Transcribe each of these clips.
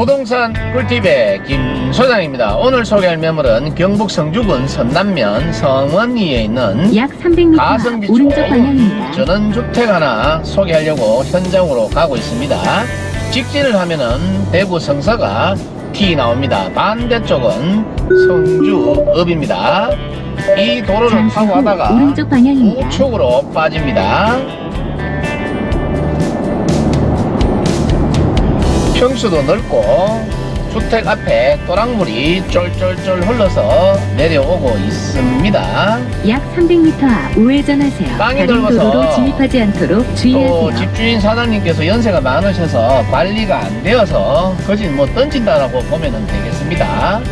부동산 꿀팁의 김 소장입니다. 오늘 소개할 매물은 경북 성주군 선남면 성원리에 있는 약 300m 가성비 앞 오른쪽 방향입니다. 전원주택 하나 소개하려고 현장으로 가고 있습니다. 직진을 하면은 대구 성서가 티 나옵니다. 반대쪽은 성주읍입니다. 이 도로를 타고 방향입니다. 우측으로 빠집니다. 평수도 넓고 주택 앞에 또랑물이 쫄쫄쫄 흘러서 내려오고 있습니다. 약 300m 앞 우회전하세요. 땅이 다른 넓어서 도로로 진입하지 않도록 또 주의하세요. 집주인 사장님께서 연세가 많으셔서 관리가 안 되어서 거진 뭐 던진다라고 보면 되겠습니다.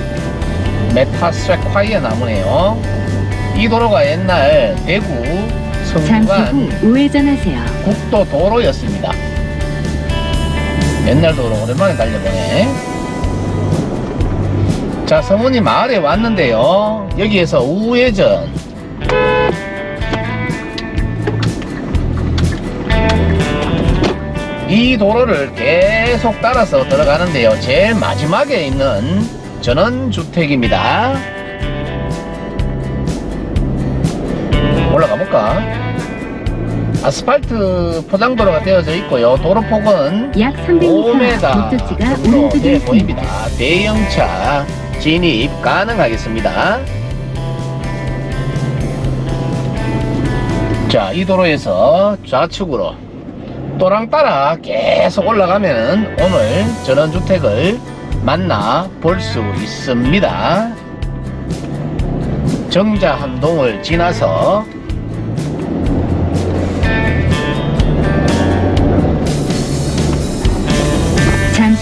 메타스트랙 나무네요. 이 도로가 옛날 대구 잠시 후 우회전하세요. 국도 도로였습니다. 옛날 도로 오랜만에 달려보네. 자, 성원이 마을에 왔는데요. 여기에서 우회전. 이 도로를 계속 따라서 들어가는데요. 제일 마지막에 있는 전원주택입니다. 올라가 볼까? 아스팔트 포장도로가 되어져 있고요. 도로 폭은 약 300m 5m 앞 목적지가 정도 오른쪽에 돼 있습니다. 보입니다. 대형차 진입 가능하겠습니다. 자, 이 도로에서 좌측으로 또랑 따라 계속 올라가면 오늘 전원주택을 만나 볼 수 있습니다. 정자 한 동을 지나서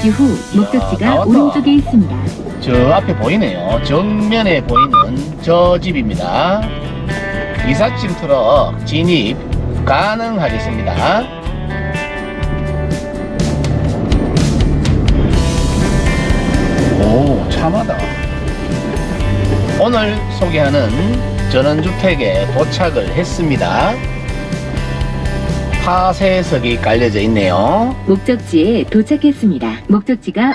잠시 후 목적지가 나왔다. 오른쪽에 있습니다. 저 앞에 보이네요. 정면에 보이는 저 집입니다. 이삿짐 트럭 진입 가능하겠습니다. 오, 참하다. 오늘 소개하는 전원주택에 도착을 했습니다. 파쇄석이 깔려져 있네요. 목적지에 도착했습니다. 목적지가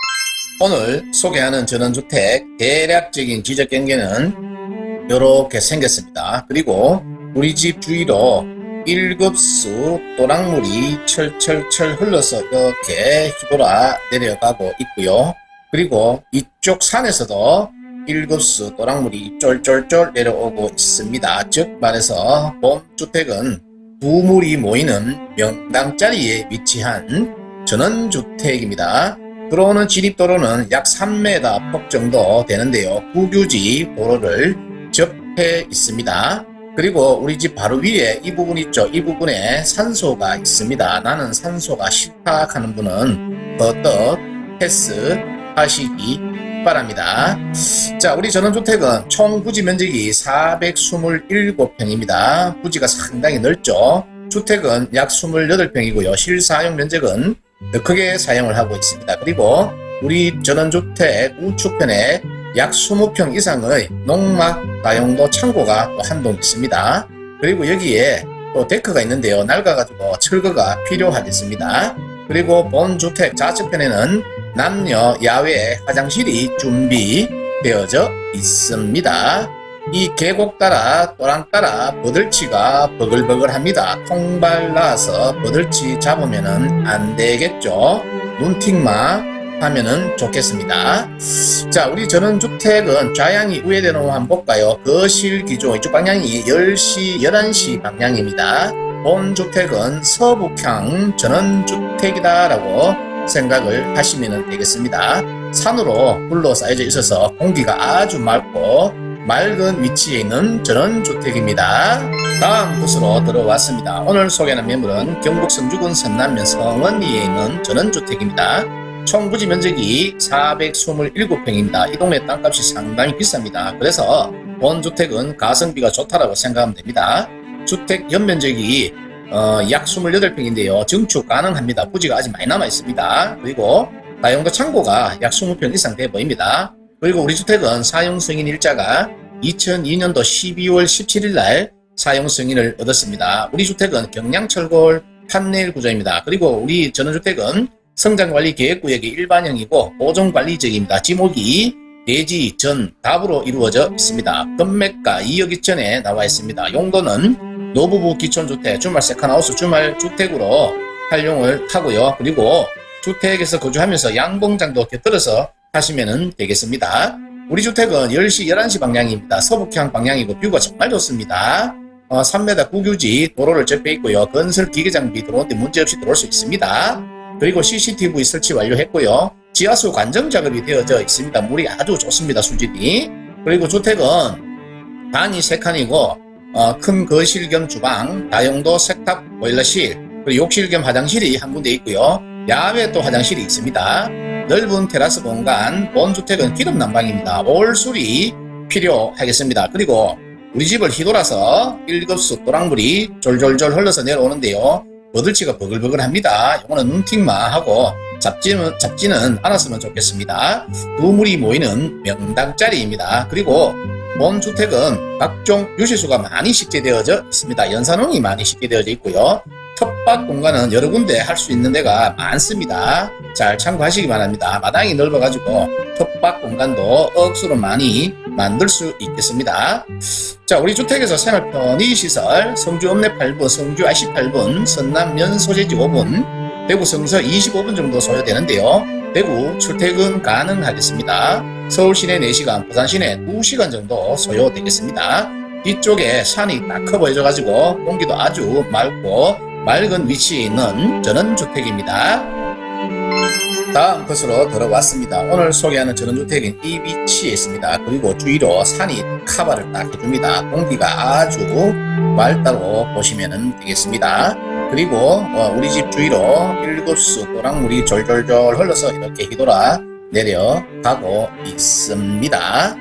오늘 소개하는 전원주택 대략적인 지적 경계는 이렇게 생겼습니다. 그리고 우리 집 주위로 1급수 또랑물이 철철철 흘러서 이렇게 휘돌아 내려가고 있고요. 그리고 이쪽 산에서도 1급수 또랑물이 쫄쫄쫄 내려오고 있습니다. 즉 말해서 봄주택은 두 물이 모이는 명당자리에 위치한 전원주택입니다. 들어오는 진입도로는 약 3m 폭 정도 되는데요. 국유지 도로를 접해 있습니다. 그리고 우리 집 바로 위에 이 부분 있죠. 이 부분에 산소가 있습니다. 나는 산소가 싫다 하는 분은 더더 패스 하시기 바랍니다. 자, 우리 전원주택은 총 부지 면적이 427평입니다. 부지가 상당히 넓죠. 주택은 약 28평이고요. 실사용 면적은 더 크게 사용을 하고 있습니다. 그리고 우리 전원주택 우측편에 약 20평 이상의 농막 다용도 창고가 또한동 있습니다. 그리고 여기에 또 데크가 있는데요. 낡아가지고 철거가 필요하겠습니다. 그리고 본 주택 좌측편에는 남녀 야외 화장실이 준비되어져 있습니다. 이 계곡 따라 또랑 따라 버들치가 버글버글합니다. 통발 나와서 버들치 잡으면은 안 되겠죠. 눈팅만 하면은 좋겠습니다. 자, 우리 전원주택은 좌양이 우회되는 거 한번 볼까요? 거실 기조 이쪽 방향이 10시, 11시 방향입니다. 본 주택은 서북향 전원주택이다라고 생각을 하시면 되겠습니다. 산으로 둘러싸여져 있어서 공기가 아주 맑고 맑은 위치에 있는 전원주택입니다. 다음 곳으로 들어왔습니다. 오늘 소개하는 매물은 경북 성주군 선남면 성원리에 있는 전원 주택입니다. 총 부지 면적이 427평입니다. 이 동네 땅값이 상당히 비쌉니다. 그래서 본 주택은 가성비가 좋다라고 생각하면 됩니다. 주택 연면적이 어, 약 28평인데요. 증축 가능합니다. 부지가 아직 많이 남아 있습니다. 그리고 다용도 창고가 약 20평 이상 돼 보입니다. 그리고 우리 주택은 사용 승인 일자가 2002년도 12월 17일 날 사용 승인을 얻었습니다. 우리 주택은 경량철골 판넬 구조입니다. 그리고 우리 전원주택은 성장관리계획구역이 일반형이고 보존관리 지역입니다. 지목이 대지, 전, 답으로 이루어져 있습니다. 금매가 2억 2천에 나와 있습니다. 용도는 노부부 기촌주택, 주말 세컨하우스, 주말 주택으로 활용을 하고요. 그리고 주택에서 거주하면서 양봉장도 곁들여서 하시면 되겠습니다. 우리 주택은 10시, 11시 방향입니다. 서북향 방향이고 뷰가 정말 좋습니다. 어, 3m 구규지 도로를 접해 있고요. 건설 기계 장비 들어오는데 문제없이 들어올 수 있습니다. 그리고 CCTV 설치 완료했고요. 지하수 관정 작업이 되어져 있습니다. 물이 아주 좋습니다. 수질이. 그리고 주택은 방이 3칸이고 어, 큰 거실 겸 주방, 다용도 세탁 보일러실, 그리고 욕실 겸 화장실이 한 군데 있고요. 야외 또 화장실이 있습니다. 넓은 테라스 공간, 본 주택은 기름 난방입니다. 올수리 필요하겠습니다. 그리고 우리 집을 휘돌아서 1급수 또랑물이 졸졸졸 흘러서 내려오는데요. 버들치가 버글버글합니다. 이거는 눈팅만 하고 잡지는, 잡지는 않았으면 좋겠습니다. 두 물이 모이는 명당짜리입니다. 그리고 본 주택은 각종 유실수가 많이 식재되어져 있습니다. 연산홍이 많이 식재되어져 있고요. 텃밭 공간은 여러 군데 할 수 있는 데가 많습니다. 잘 참고하시기 바랍니다. 마당이 넓어가지고 텃밭 공간도 억수로 많이 만들 수 있겠습니다. 자, 우리 주택에서 생활 편의 시설, 성주 읍내 8분, 성주 IC 8분, 선남 면 소재지 5분, 대구 성서 25분 정도 소요되는데요. 대구 출퇴근 가능하겠습니다. 서울 시내 4시간, 부산 시내 2시간 정도 소요되겠습니다. 뒤쪽에 산이 딱 커 보여져가지고 공기도 아주 맑고 맑은 위치에 있는 전원주택입니다. 다음 것으로 들어왔습니다. 오늘 소개하는 전원주택은 이 위치에 있습니다. 그리고 주위로 산이 카바를 딱 해줍니다. 공기가 아주 맑다고 보시면 되겠습니다. 그리고 어, 우리 집 주위로 일곱수 노랑물이 졸졸졸 흘러서 이렇게 휘돌아 내려가고 있습니다.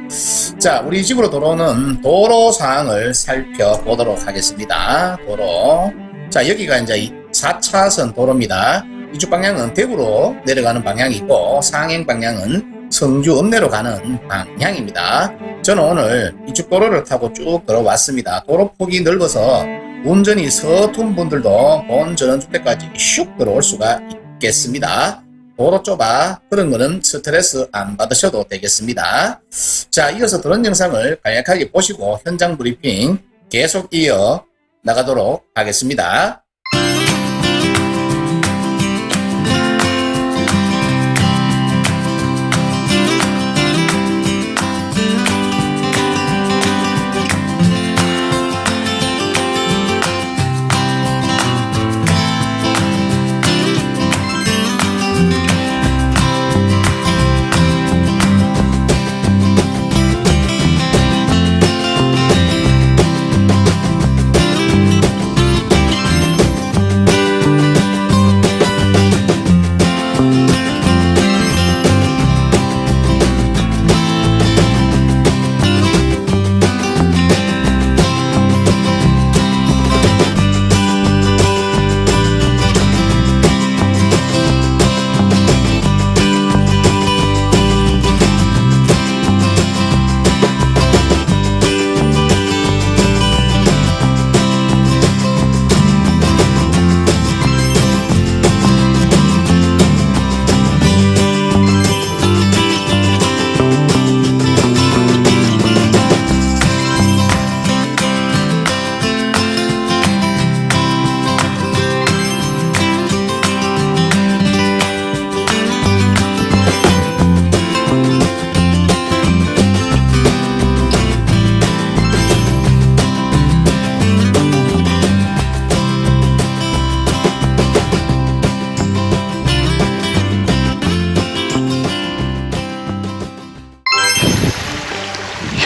자, 우리 집으로 들어오는 도로 상황을 살펴보도록 하겠습니다. 도로. 자, 여기가 이제 4차선 도로입니다. 이쪽 방향은 대구로 내려가는 방향이고 상행 방향은 성주 읍내로 가는 방향입니다. 저는 오늘 이쪽 도로를 타고 쭉 들어왔습니다. 도로 폭이 넓어서 운전이 서툰 분들도 본 전원주택까지 슉 들어올 수가 있겠습니다. 도로 좁아 그런 거는 스트레스 안 받으셔도 되겠습니다. 자, 이어서 들은 영상을 간략하게 보시고 현장 브리핑 계속 이어 나가도록 하겠습니다.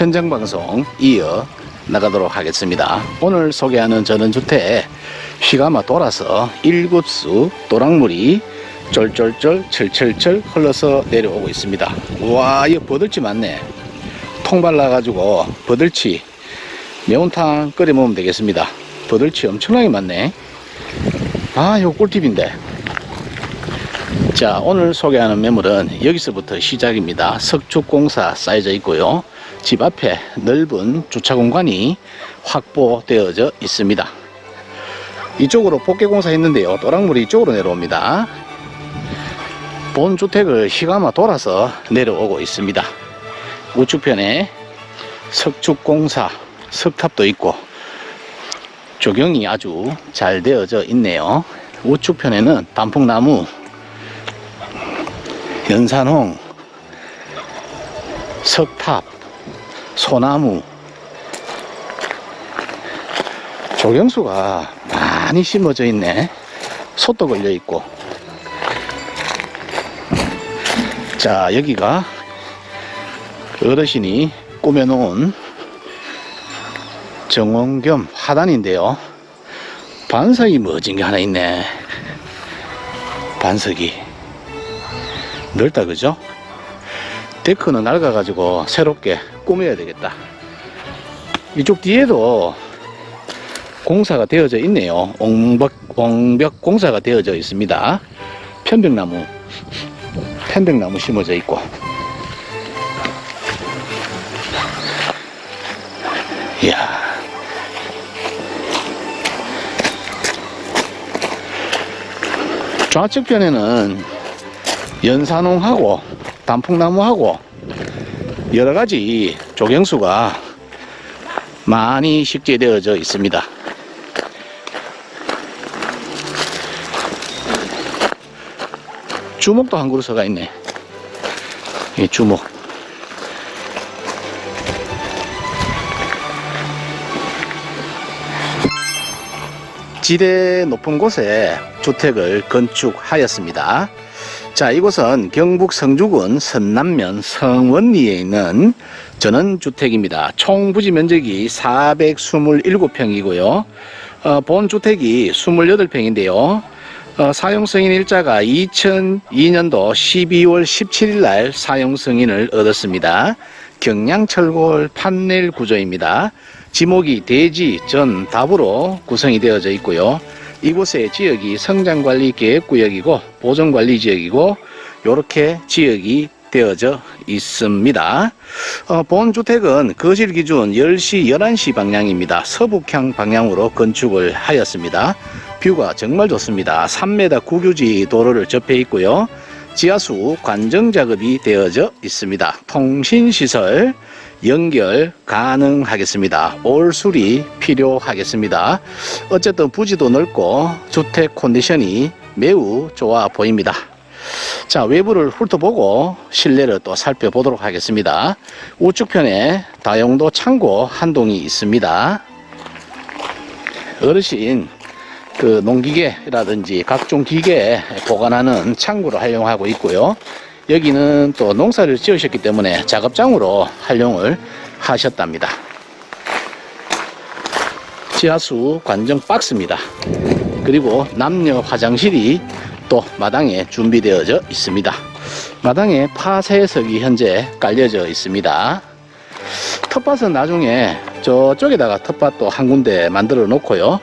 현장 방송 이어 나가도록 하겠습니다. 오늘 소개하는 전원주택 시가마 돌아서 일급수 도랑물이 쫄쫄쫄 철철철 흘러서 내려오고 있습니다. 와, 이거 버들치 많네. 통 발라가지고 버들치 매운탕 끓여 먹으면 되겠습니다. 버들치 엄청나게 많네. 아, 이거 꿀팁인데. 자, 오늘 소개하는 매물은 여기서부터 시작입니다. 석축공사 쌓여져 있고요. 집 앞에 넓은 주차 공간이 확보되어져 있습니다. 이쪽으로 복개공사 했는데요. 또랑물이 이쪽으로 내려옵니다. 본 주택을 시가마 돌아서 내려오고 있습니다. 우측편에 석축공사 석탑도 있고 조경이 아주 잘 되어져 있네요. 우측편에는 단풍나무, 연산홍, 석탑, 소나무, 조경수가 많이 심어져 있네. 솥도 걸려 있고. 자, 여기가 어르신이 꾸며놓은 정원 겸 화단인데요. 반석이 멋진 게 하나 있네. 반석이. 넓다, 그죠? 데크는 낡아가지고 새롭게 꾸며야 되겠다. 이쪽 뒤에도 공사가 되어져 있네요. 옹벽, 옹벽 공사가 되어져 있습니다. 편백나무, 편백나무 심어져 있고. 이야. 좌측 편에는 연산홍하고 단풍나무하고 여러 가지 조경수가 많이 식재되어져 있습니다. 주목도 한 그루 서가 있네. 이 주목. 지대 높은 곳에 주택을 건축하였습니다. 자, 이곳은 경북 성주군 선남면 성원리에 있는 전원주택입니다. 총 부지 면적이 427평이고요. 어, 본 주택이 28평인데요. 어, 사용 승인 일자가 2002년도 12월 17일 날 사용 승인을 얻었습니다. 경량철골 판넬 구조입니다. 지목이 대지, 전, 답으로 구성이 되어져 있고요. 이곳의 지역이 성장관리 계획구역이고 보존관리 지역이고 이렇게 지역이 되어져 있습니다. 어, 본 주택은 거실 기준 10시, 11시 방향입니다. 서북향 방향으로 건축을 하였습니다. 뷰가 정말 좋습니다. 3m 구규지 도로를 접해 있고요. 지하수 관정 작업이 되어져 있습니다. 통신 시설 연결 가능하겠습니다. 올 수리 필요하겠습니다. 어쨌든 부지도 넓고 주택 컨디션이 매우 좋아 보입니다. 자, 외부를 훑어보고 실내를 또 살펴보도록 하겠습니다. 우측편에 다용도 창고 한 동이 있습니다. 어르신 그 농기계라든지 각종 기계 보관하는 창구로 활용하고 있고요. 여기는 또 농사를 지으셨기 때문에 작업장으로 활용을 하셨답니다. 지하수 관정 박스입니다. 그리고 남녀 화장실이 또 마당에 준비되어져 있습니다. 마당에 파쇄석이 현재 깔려져 있습니다. 텃밭은 나중에 저쪽에다가 텃밭도 한 군데 만들어 놓고요.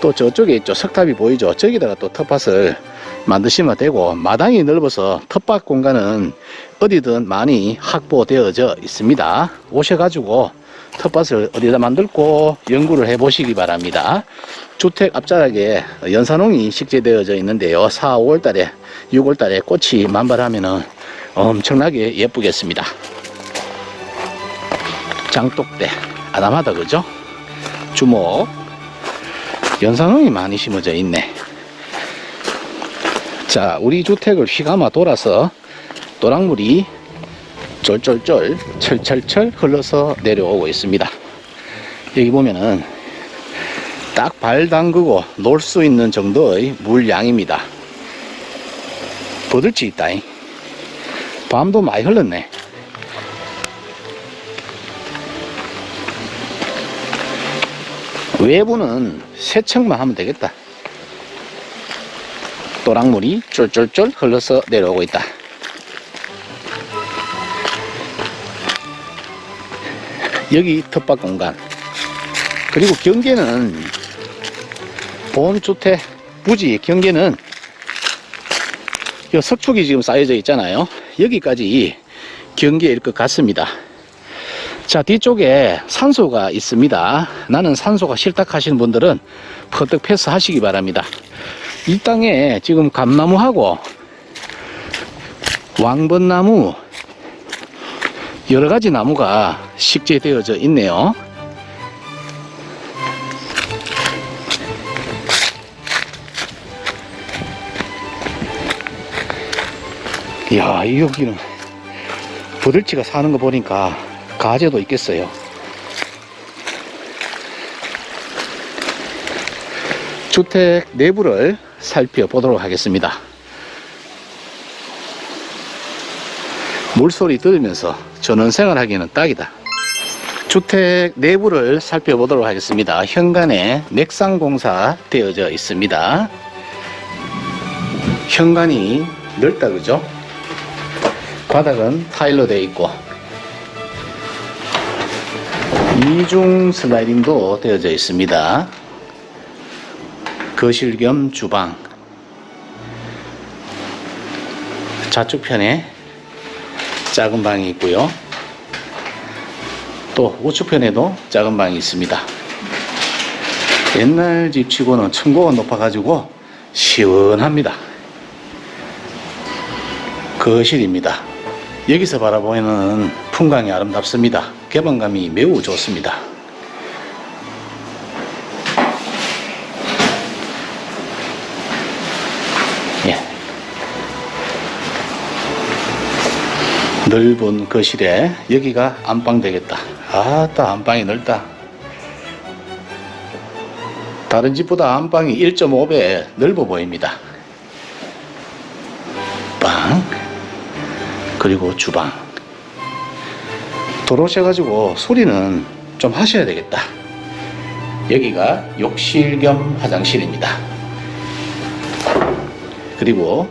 또 저쪽에 있죠. 석탑이 보이죠. 저기다가 또 텃밭을 만드시면 되고 마당이 넓어서 텃밭 공간은 어디든 많이 확보되어져 있습니다. 오셔가지고 텃밭을 어디다 만들고 연구를 해 보시기 바랍니다. 주택 앞자락에 연산홍이 식재되어져 있는데요. 4, 5월 달에, 6월 달에 꽃이 만발하면은 엄청나게 예쁘겠습니다. 장독대, 아담하다, 그죠? 주목. 연산홍이 많이 심어져 있네. 자, 우리 주택을 휘감아 돌아서 노랑물이 쫄쫄쫄 철철철 흘러서 내려오고 있습니다. 여기 보면은 딱 발 담그고 놀 수 있는 정도의 물량입니다. 버들지 있다잉. 밤도 많이 흘렀네. 외부는 세척만 하면 되겠다. 또랑물이 쫄쫄쫄 흘러서 내려오고 있다. 여기 텃밭 공간. 그리고 경계는 본주택 부지 경계는 이 석축이 지금 쌓여져 있잖아요. 여기까지 경계일 것 같습니다. 자, 뒤쪽에 산소가 있습니다. 나는 산소가 싫다 하시는 분들은 퍼뜩 패스 하시기 바랍니다. 이 땅에 지금 감나무하고 왕번나무 여러 가지 나무가 식재되어져 있네요. 이야, 이 여기는 부들치가 사는 거 보니까 가재도 있겠어요. 주택 내부를 살펴보도록 하겠습니다. 물소리 들으면서 전원 생활 하기에는 딱이다. 주택 내부를 살펴보도록 하겠습니다. 현관에 맥상공사 되어져 있습니다. 현관이 넓다 그죠? 바닥은 타일로 되어 있고 이중 슬라이딩도 되어져 있습니다. 거실 겸 주방 좌측편에 작은 방이 있고요. 또 우측편에도 작은 방이 있습니다. 옛날 집치고는 층고가 높아가지고 시원합니다. 거실입니다. 여기서 바라보는 풍광이 아름답습니다. 개방감이 매우 좋습니다. 넓은 거실에 여기가 안방 되겠다. 아따 안방이 넓다. 다른 집보다 안방이 1.5배 넓어 보입니다. 방 그리고 주방 들어오셔가지고 소리는 좀 하셔야 되겠다. 여기가 욕실 겸 화장실입니다. 그리고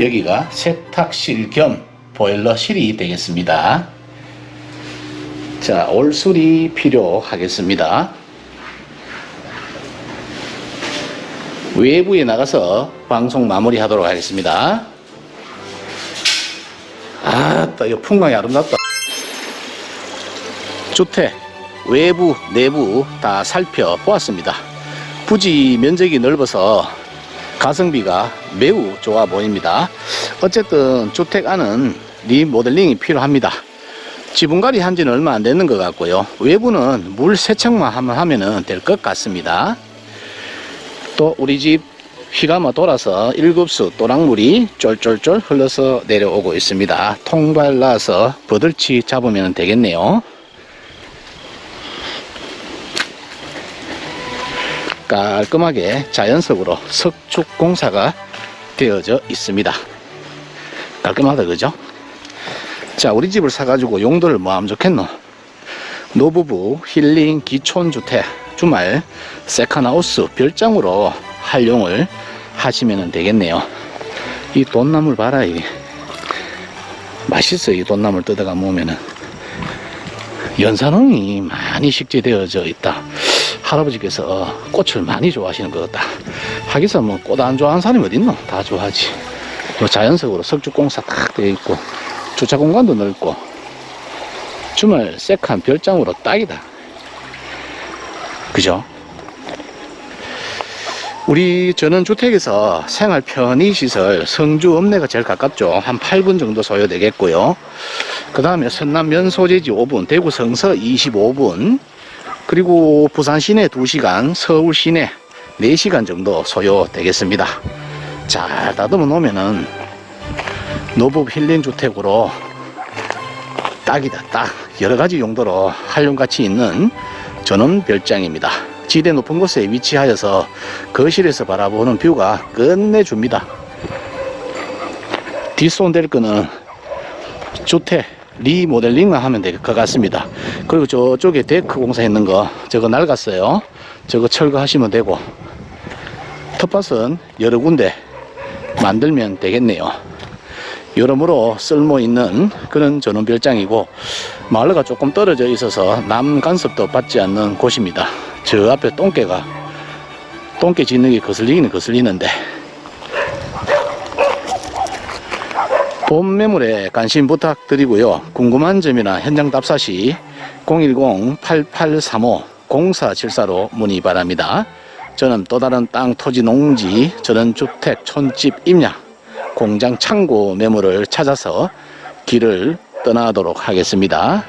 여기가 세탁실 겸 보일러실이 되겠습니다. 자, 올술이 필요하겠습니다. 외부에 나가서 방송 마무리 하도록 하겠습니다. 아따, 이 풍광이 아름답다. 주택, 외부, 내부 다 살펴보았습니다. 부지 면적이 넓어서 가성비가 매우 좋아 보입니다. 어쨌든 주택 안은 리모델링이 필요합니다. 지붕갈이 한 지는 얼마 안 되는 것 같고요. 외부는 물 세척만 하면 하면은 될 것 같습니다. 또 우리 집 휘가마 돌아서 일급수 또랑물이 쫄쫄쫄 흘러서 내려오고 있습니다. 통발 나서 버들치 잡으면 되겠네요. 깔끔하게 자연석으로 석축 공사가 되어져 있습니다. 깔끔하다 그죠? 자 우리 집을 사가지고 용도를 뭐 하면 좋겠노? 노부부 힐링 기촌주택 주말 세컨하우스 별장으로 활용을 하시면 되겠네요. 이 돈나물 봐라 이게 맛있어 이 돈나물 뜯어가 먹으면은 연산홍이 많이 식재되어져 있다. 할아버지께서 꽃을 많이 좋아하시는 것 같다. 하기서 뭐 꽃 안 좋아하는 사람이 어딨노? 다 좋아하지. 요 자연석으로 석축공사 딱 되어 있고 주차 공간도 넓고 주말 세컨 별장으로 딱이다. 그죠? 우리 전원주택에서 생활 편의시설 성주 읍내가 제일 가깝죠. 한 8분 정도 소요되겠고요. 그 다음에 선남 면소재지 5분, 대구 성서 25분, 그리고 부산 시내 2시간, 서울 시내 4시간 정도 소요되겠습니다. 잘 다듬어 놓으면은 노부 힐링 주택으로 딱이다, 딱. 여러 가지 용도로 활용 가치 있는 전원 별장입니다. 지대 높은 곳에 위치하여서 거실에서 바라보는 뷰가 끝내줍니다. 뒷손 될 거는 주택 리모델링만 하면 될 것 같습니다. 그리고 저쪽에 데크 공사했는 거 저거 낡았어요. 저거 철거하시면 되고 텃밭은 여러 군데 만들면 되겠네요. 여러모로 쓸모 있는 그런 전원별장이고 마을가 조금 떨어져 있어서 남 간섭도 받지 않는 곳입니다. 저 앞에 똥개가 똥개 게 거슬리기는 거슬리는데 본 매물에 관심 부탁드리고요. 궁금한 점이나 현장 답사 시 010-8835-0474로 문의 바랍니다. 저는 또 다른 땅, 토지, 농지, 저는 주택, 촌집, 임야 공장 창고 매물을 찾아서 길을 떠나도록 하겠습니다.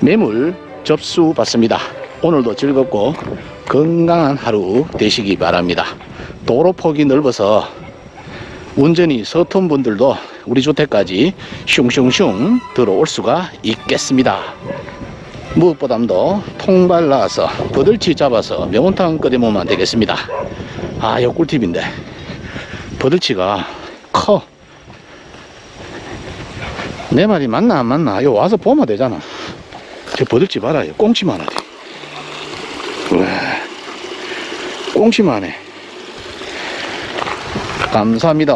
매물 접수 받습니다. 오늘도 즐겁고 건강한 하루 되시기 바랍니다. 도로 폭이 넓어서 운전이 서툰 분들도 우리 주택까지 슝슝슝 들어올 수가 있겠습니다. 무엇보다도 통발 나와서 버들치 잡아서 매운탕 끓여 먹으면 되겠습니다. 아, 이거 꿀팁인데. 버들치가 커. 내 말이 맞나 안 맞나? 이거 와서 보면 되잖아. 저 버들치 봐라요. 꽁치만 하지. 우와, 꽁치만 해. 감사합니다.